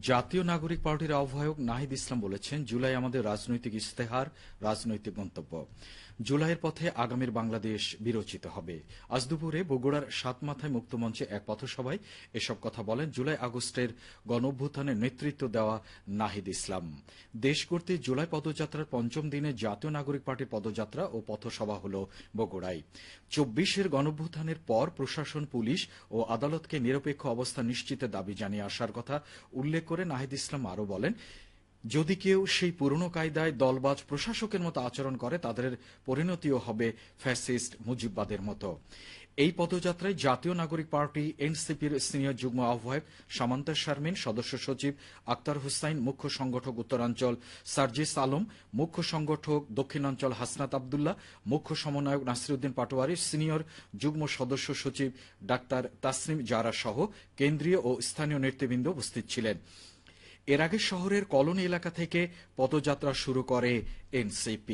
জাতীয় নাগরিক পার্টির আহ্বায়ক নাহিদ ইসলাম বলেছেন, জুলাই আমাদের রাজনৈতিক ইস্তেহার রাজনৈতিক গন্তব্য জুলাইয়ের পথে আগামীর বাংলাদেশ বিরচিত হবে। আজ দুপুরে বগুড়ার সাতমাথায় মুক্তমঞ্চে এক পথসভায় এসব কথা বলেন জুলাই আগস্টের গণঅভ্যুত্থানের নেতৃত্ব দেওয়া নাহিদ ইসলাম। দেশ করতে জুলাই পদযাত্রার পঞ্চম দিনে জাতীয় নাগরিক পার্টির পদযাত্রা ও পথসভা হল বগুড়ায়। চব্বিশের গণঅভ্যুত্থানের পর প্রশাসন, পুলিশ ও আদালতকে নিরপেক্ষ অবস্থা নিশ্চিতের দাবি জানিয়ে আসার কথা উল্লেখ করে নাহিদ ইসলাম আরও বলেন যদি কেউ সেই পুরনো কায়দায় দলবাজ প্রশাসকের মতো আচরণ করে, তাদের পরিণতিও হবে ফ্যাসিস্ট মুজিববাদের মতো। এই পদযাত্রায় জাতীয় নাগরিক পার্টি, এনসিপির সিনিয়র যুগ্ম আহ্বায়ক সামান্তা শারমিন, সদস্য সচিব আক্তার হুসাইন, মুখ্য সংগঠক উত্তরাঞ্চল সার্জিস আলম, মুখ্য সংগঠক দক্ষিণাঞ্চল হাসনাত আবদুল্লাহ, মুখ্য সমন্বয়ক নাসিরুদ্দিন পাটোয়ারি, সিনিয়র যুগ্ম সদস্য সচিব ডাক্তার তাসনিম জারা সহ কেন্দ্রীয় ও স্থানীয় নেতৃবৃন্দ উপস্থিত ছিলেন। এর আগে শহরের কলোনি এলাকা থেকে পদযাত্রা শুরু করে এনসিপি।